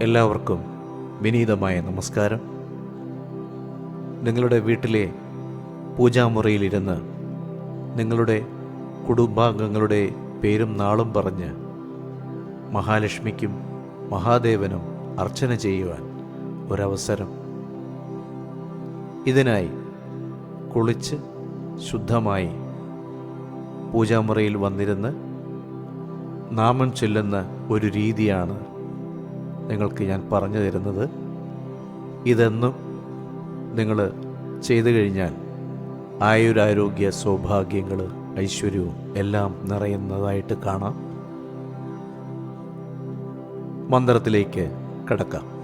എല്ലാവർക്കും വിനീതമായ നമസ്കാരം. നിങ്ങളുടെ വീട്ടിലെ പൂജാമുറിയിലിരുന്ന് നിങ്ങളുടെ കുടുംബാംഗങ്ങളുടെ പേരും നാളും പറഞ്ഞ് മഹാലക്ഷ്മിക്കും മഹാദേവനും അർച്ചന ചെയ്യുവാൻ ഒരവസരം. ഇതിനായി കുളിച്ച് ശുദ്ധമായി പൂജാമുറിയിൽ വന്നിരുന്ന് നാമം ചൊല്ലുന്ന ഒരു രീതിയാണ് നിങ്ങൾക്ക് ഞാൻ പറഞ്ഞു തരുന്നത്. ഇതെന്നും നിങ്ങൾ ചെയ്തു കഴിഞ്ഞാൽ ആയുരാരോഗ്യ സൗഭാഗ്യങ്ങൾ ഐശ്വര്യവും എല്ലാം നിറയുന്നതായിട്ട് കാണാം. മന്ത്രത്തിലേക്ക് കടക്കാം.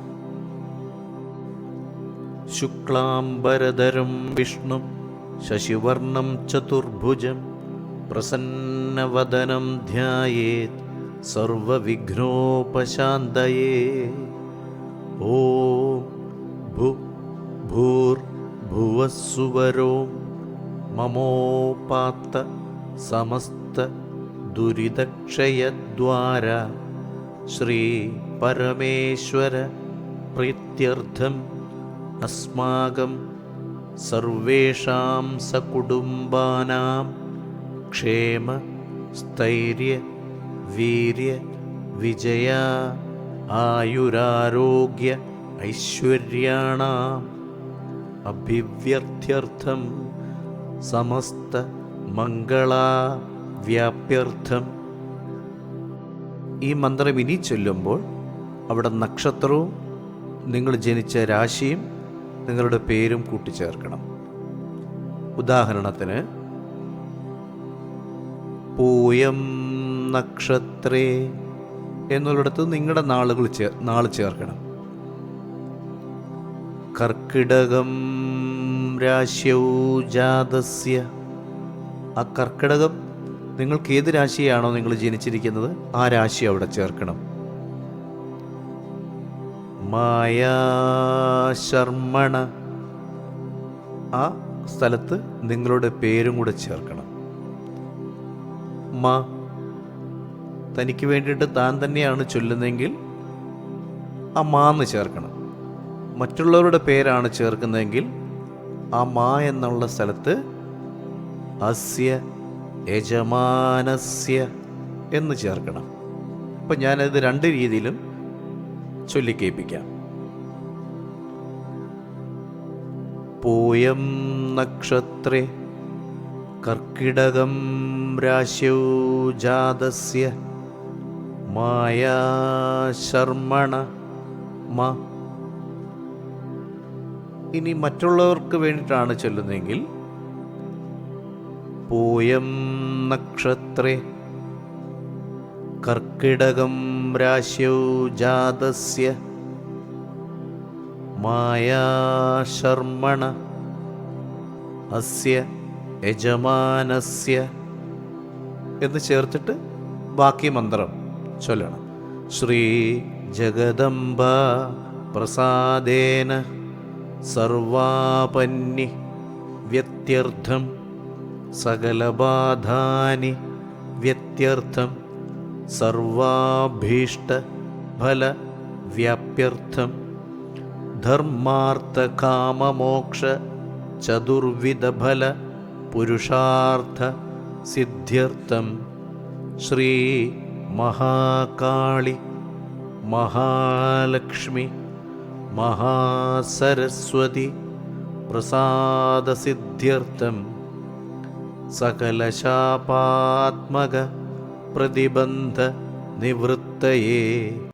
ശുക്ലാംബരധരം വിഷ്ണു ശശിവർണം ചതുർഭുജം പ്രസന്നവദനം ധ്യായേത്. സർവവിഘ്നോപശാന്തയേ. ഓം ഭു ഭൂർ ഭുവസ്സുവരോ. മമോപാത്ത സമസ്ത ദുരിതക്ഷയദ്വാര. ശ്രീ പരമേശ്വര പ്രീത്യർത്ഥം അസ്മാകം സർവേഷാം സകുടുംബാനാം ക്ഷേമ സ്ഥൈര്യ വീര്യ വിജയ ആയുരാരോഗ്യ ഐശ്വര്യാണാം. അഭിവ്യർത്ഥ്യർത്ഥം സമസ്ത മംഗളാ വ്യാപ്യർത്ഥം. ഈ മന്ത്രം ഇനി ചൊല്ലുമ്പോൾ അവിടെ നക്ഷത്രവും നിങ്ങൾ ജനിച്ച രാശിയും നിങ്ങളുടെ പേരും കൂട്ടിച്ചേർക്കണം. ഉദാഹരണത്തിന് പൂയം നക്ഷത്രേ എന്നുള്ളിടത്ത് നിങ്ങളുടെ നാളുകൾ ചേ നാൾ ചേർക്കണം. കർക്കിടകം രാശ്യൗ ജാതസ്യ. ആ കർക്കിടകം നിങ്ങൾക്ക് ഏത് രാശിയാണോ നിങ്ങൾ ജനിച്ചിരിക്കുന്നത്? ആ രാശി അവിടെ ചേർക്കണം. മായാശർമ്മണ ആ സ്ഥലത്ത് നിങ്ങളുടെ പേരും കൂടെ ചേർക്കണം. തനിക്ക് വേണ്ടിയിട്ട് താൻ തന്നെയാണ് ചൊല്ലുന്നതെങ്കിൽ ആ മാന്ന് ചേർക്കണം. മറ്റുള്ളവരുടെ പേരാണ് ചേർക്കുന്നതെങ്കിൽ ആ മാ എന്നുള്ള സ്ഥലത്ത് അസ്യ യജമാനസ്യ എന്ന് ചേർക്കണം. അപ്പം ഞാനത് രണ്ട് രീതിയിലും ചൊല്ലിക്കേൽപ്പിക്കാം. പൂയം നക്ഷത്രേ കർക്കിടകം രാശ്യൗ ജാതസ്യ മായാശർമ്മണ മ. ഇനി മറ്റുള്ളവർക്ക് വേണ്ടിയിട്ടാണ് ചൊല്ലുന്നതെങ്കിൽ പൂയം നക്ഷത്രേ കർക്കിടകം രാശ്യൗ ജാതസ്യ മായാശർമ്മണ അസ്യ യജമാനസ്യ എന്ന് ചേർത്തിട്ട് ബാക്കി മന്ത്രം. ചൊല്ലണം. ശ്രീ ജഗദംബ പ്രസാദേന സർവാപന്നി വ്യത്യർത്ഥം സകലബാധാനി വ്യത്യർത്ഥം സർവാഭീഷ്ട ഫല വ്യാപ്യർത്ഥം ധർമാർത്ഥകാമമോക്ഷ ചതുർവിധഫല പുരുഷാർത്ഥ സിദ്ധ്യർത്ഥം ശ്രീ महाकाळि महालक्ष्मि महासरस्वतीप्रसादसिद्ध्यर्थं सकलशापात्मकप्रतिबन्धनिवृत्तये